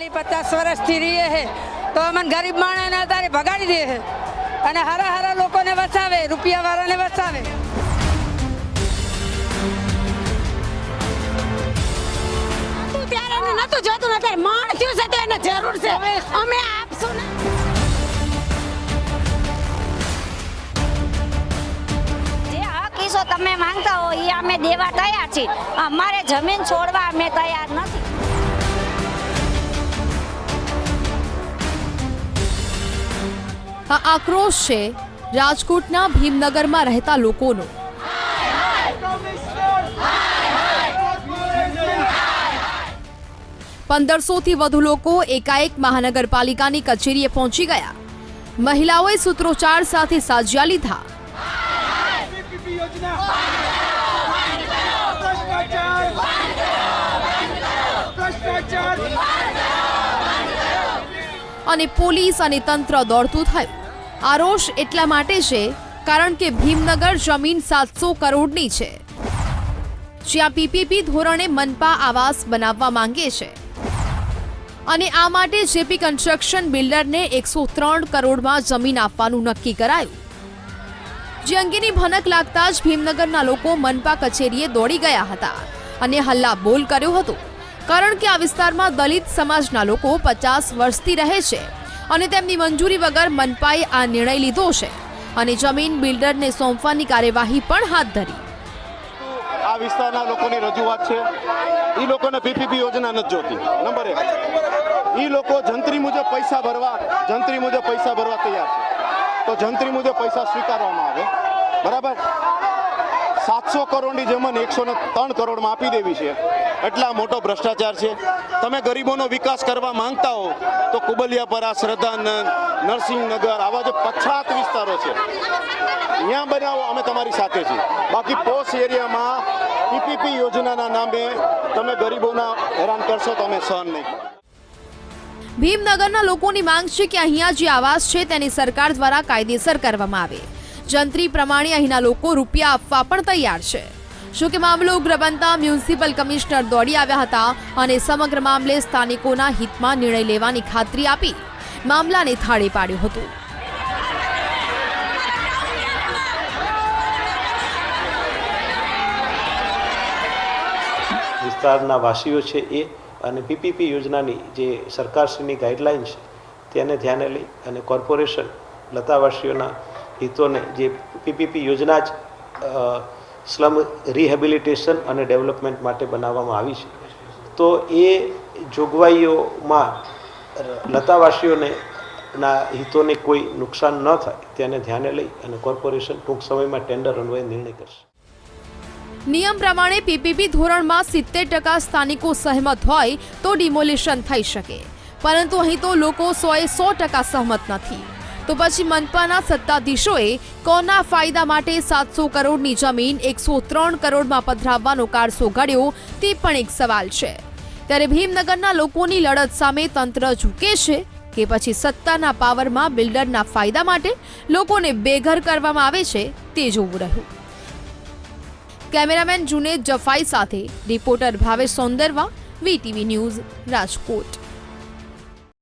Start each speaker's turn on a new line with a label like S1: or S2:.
S1: ચાલીસ પચાસ વર્ષથી રહીએ છે તો અમને ગરીબ માણસને અત્યારે ભગાડી દે છે અને હારા હારા લોકોને વસાવે રૂપિયા વાળાને વસાવે
S2: ત્યારે નતું જોતું અત્યારે માણ થયું છે તો એને જરૂર છે. અમે આપશું ને.
S3: તમે માંગતા હો એ અમે દેવા તૈયાર છીએ. અમારે જમીન છોડવા અમે તૈયાર નથી.
S4: આ આક્રોશ છે રાજકોટના ભીમનગરમાં રહેતા લોકોનો. પંદરસોથી વધુ લોકો એકાએક મહાનગરપાલિકાની કચેરીએ પહોંચી ગયા. મહિલાઓએ સૂત્રોચ્ચાર સાથે સાજ્યા લીધા. અને પોલીસ અને તંત્ર દોડતું થયું. આ રોષ એટલા માટે છે કારણ કે ભીમનગર જમીન સાતસો કરોડની છે. જ્યાં પીપીપી ધોરણે મનપા આવાસ બનાવવા માંગે છે. અને આ માટે જેપી કન્સ્ટ્રક્શન બિલ્ડરને એકસો ત્રણ કરોડમાં જમીન આપવાનું નક્કી કરાયું. જે અંગેની ભનક લાગતા જ ભીમનગરના લોકો મનપા કચેરીએ દોડી ગયા હતા અને હલ્લા બોલ કર્યો હતો. કારણ કે આ વિસ્તારમાં દલિત સમાજના લોકો પચાસ વર્ષથી રહે છે. અને તેમની મંજૂરી વગર મનપાએ આ નિર્ણય લીધો છે. અને જમીન બિલ્ડરને સોંપવાની કાર્યવાહી પણ હાથ ધરી.
S5: આ વિસ્તારના લોકોની રજૂઆત છે. એ લોકોને યોજના નથી જોતી. એ લોકો જંત્રી મુજબ પૈસા ભરવા, જંત્રી મુજબ પૈસા ભરવા તૈયાર તો જંત્રી મુજબ પૈસા સ્વીકારવામાં આવે. બરાબર? સાતસો કરોડની જમીન એકસો ને ત્રણ કરોડમાં આપી દેવી છે. એટલા મોટો ભ્રષ્ટાચાર છે. તમે ગરીબોનો વિકાસ કરવા માંગતા હો, તો કુબલિયાપરા શ્રદ્ધાનંદ નરસિંહનગર આવા જે પછાત વિસ્તારો છે અહીંયા બનાવો, અમે તમારી સાથે છીએ. બાકી પોસ્ટ એરિયામાં પીપીપી યોજનાના નામે તમે ગરીબોના હેરાન કરશો તો અમે સહન નહીં
S4: ભીમનગરના લોકોની માંગ છે કે અહીંયા જે આવાસ છે તેની સરકાર દ્વારા કાયદેસર કરવામાં આવે. જંત્રી પ્રમાણે અહીંના લોકો રૂપિયા આપવા પણ તૈયાર છે. જો કે મામલો ઉગ્ર બનતા મ્યુનિસિપલ કમિશનર દોડી આવ્યા હતા અને સમગ્ર મામલે સ્થાનિકોના હિતમાં નિર્ણય લેવાની ખાતરી આપી મામલાને થાળે પાડ્યો હતો.
S6: વિસ્તારના વાસીઓ છે એ અને પીપીપી યોજનાની જે સરકારશ્રીની ગાઈડલાઇન છે, તેને ધ્યાને લઈ અને કોર્પોરેશન લતાવાસીઓના હિતોને જે પીપીપી યોજના જ સ્લમ રિહેબિલિટેશન અને ડેવલપમેન્ટ માટે બનાવવામાં આવી છે. તો એ જોગવાઈઓમાં લતાવાસીઓને ના હિતોને કોઈ નુકસાન ન થાય તેને ધ્યાને લઈ અને કોર્પોરેશન ટૂંક સમયમાં ટેન્ડર અન્વયે નિર્ણય કરશે.
S4: નિયમ પ્રમાણે પીપીપી ધોરણમાં સિત્તેર ટકા સ્થાનિકો સહમત હોય તો ડિમોલિશન થઈ શકે. પરંતુ અહીં તો લોકો સોએ સો ટકા સહમત નથી. તો પછી મનપાના સત્તાધીશોએ કોના ફાયદા માટે સાતસો કરોડની જમીન એકસો ત્રણ કરોડમાં પધરાવવાનો કારસો ઘડ્યો તે પણ એક સવાલ છે. ત્યારે ભીમનગરના લોકોની લડત સામે તંત્ર ઝૂકે છે કે પછી સત્તાના પાવરમાં બિલ્ડરના ફાયદા માટે લોકોને બેઘર કરવામાં આવે છે તે જોવું રહ્યું. કેમેરામેન જુનેદ જફાઈ સાથે reporter Bhavesh Sondarva, VTV news Rajkot.